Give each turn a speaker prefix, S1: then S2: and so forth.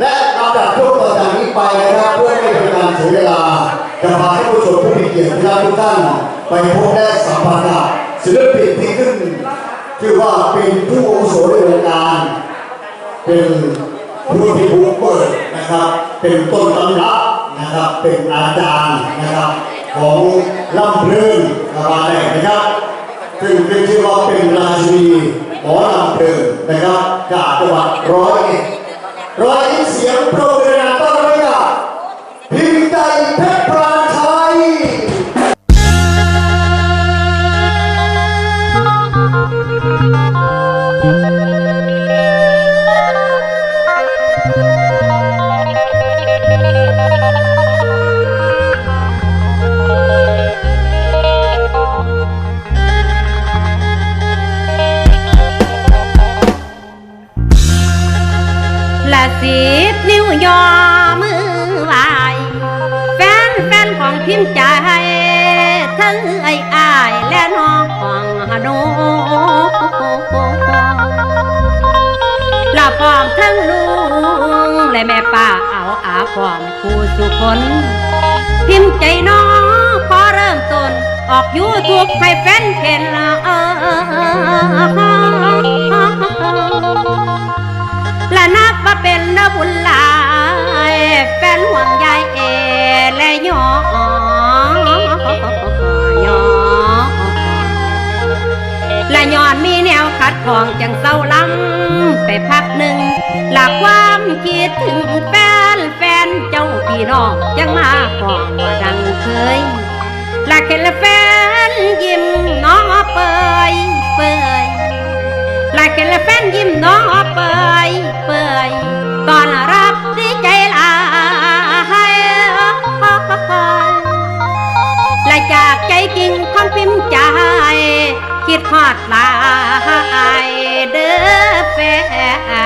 S1: และลำดับช่วงต่อจากนี้ไปนะครับเพื่อไม่เป็นการเสียเวลาจะพาท่านผู้ชมผู้มีเกียรติทุกท่านไปพบและสัมผัสกับศิลปินที่ขึ้นชื่อว่าเป็นผู้อาวุโสในวงการเป็นผู้ที่บุกเปิดนะครับ เป็นต้นตำรับนะครับเป็นอาจารย์นะครับ ของลำเพลินกบาแดงนะครับซึ่งเป็นชื่อว่าเป็นราชีหมอลำเพลินนะครับจากจังหวัดร้อยเอ็ด ร้อยเอ็ดเสียงโปรเรนาต้อนรับกับพิมพ์ใจเพชรปราชัย
S2: ละสิบนิ้วยอมือไหวแฟนแฟนของพิมพ์ใจทั้งไอ้อายและน้องของฮโนละพร้อมทั้งลุงและแม่ป้าเอาอาพร้อมผู้สุคนพิมพ์ใจน้องขอเริ่มต้นออกยูทูบให้แฟนเห็นละเออและนับว่า เป็นนบุญหลายแฟนห่วงใยเอและยอยอและย้อนมีแนวขัดของจังเศร้าลำไปพักหนึ่ง หลักความคิดถึงแฟนแฟนเจ้าพี่น้องจังมาของว่าดังเคยหลักเห็นแฟนยิ้มน้องเปยเปยากเห็นแล้วแฟนยิ้มน้องอเปยเปยตอนรับดีใจลายและจากใจจริงของพิมพ์ใจ คิดทอดลายเด้อแฟน